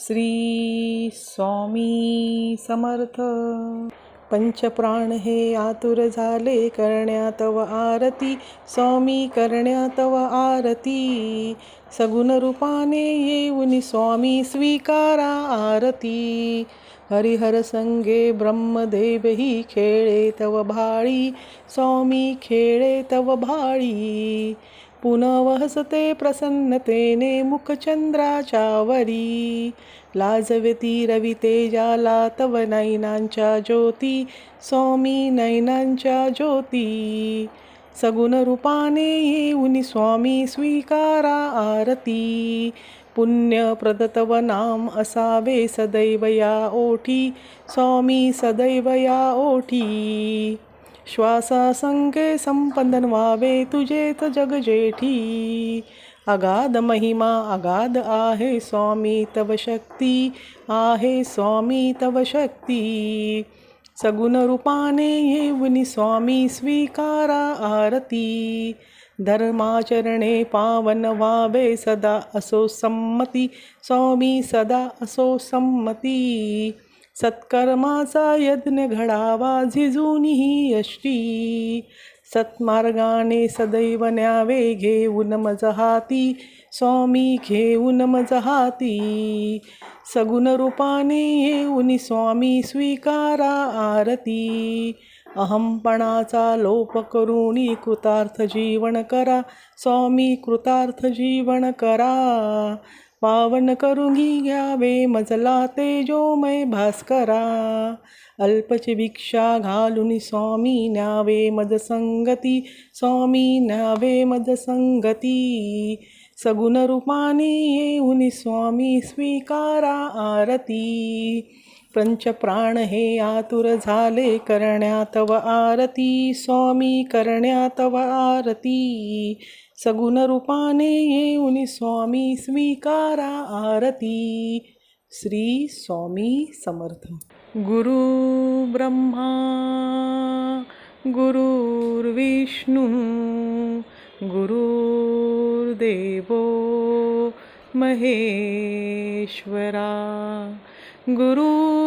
श्री स्वामी समर्थ. पंचप्राण हे आतुर झाले करण्या तव आरती. स्वामी करण्या तव आरती. सगुण रूपाने येऊन स्वामी स्वीकारा आरती. हरिहर संगे ब्रह्मदेव ही खेळे तव भाळी. स्वामी खेळे तव भाळी. पुनवहसते प्रसन्नतेने मुखचंद्राच्या वरी लाजवेती रवी तव नैनांच्या ज्योती स्वामी नैनांच्या ज्योती. सगुण रूपाने येऊन स्वामी स्वीकारा आरती. पुण्यप्रद तव नाम असावे सदैव या ओठी स्वामी सदैव या ओठी. श्वासासंगे संपदन व्हावे तुझेत जग जेठी. अगाध महिमा अगाध आहे स्वामी तव शक्ती. आहे स्वामी तव शक्ती. सगुण रूपाने येऊनी स्वामी स्वीकारा आरती. धर्माचरणे पावन व्हावे सदा असो संमती. स्वामी सदा असो संमती. सत्कर्माचा यज्ञ घडावा झिजूनही यष्टी. सत्मार्गाने सदैव न्यावे घेऊन मजहाती. स्वामी घेऊन मजहाती. सगुण रूपाने येऊन स्वामी स्वीकारा आरती. अहमपणाचा लोप करुणी कृतार्थ जीवन करा. स्वामी कृतार्थ जीवन करा. पावन करुंगी घ्यावे मजला तेजोमय भास्करा. अल्पची भिक्षा घालून स्वामी न्यावे मज संगती स्वामी न्यावे मज संगती. सगुण रूपाने येऊन स्वामी स्वीकारा आरती. पंचप्राण हे आतुर झाले करण्यात आरती स्वामी करण्यात तव आरती. सगुण रूपाने येऊन स्वामी स्वीकारा आरती. श्री स्वामी समर्थ. गुरु ब्रह्मा गुरुर्विष्णू गुरुर्देवो महेश्वरा. गुरु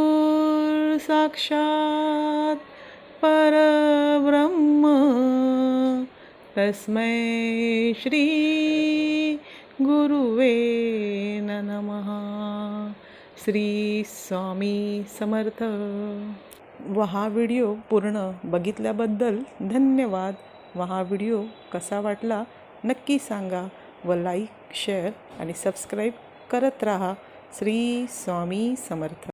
साक्षात परब्रह्म तस्मै श्री गुरुवे नमः। श्री स्वामी समर्थ। व हा व्हिडिओ पूर्ण बघितल्याबद्दल धन्यवाद. व हा व्हिडिओ कसा वाटला नक्की सांगा व लाईक शेअर आणि सबस्क्राईब करत राहा. श्री स्वामी समर्थ.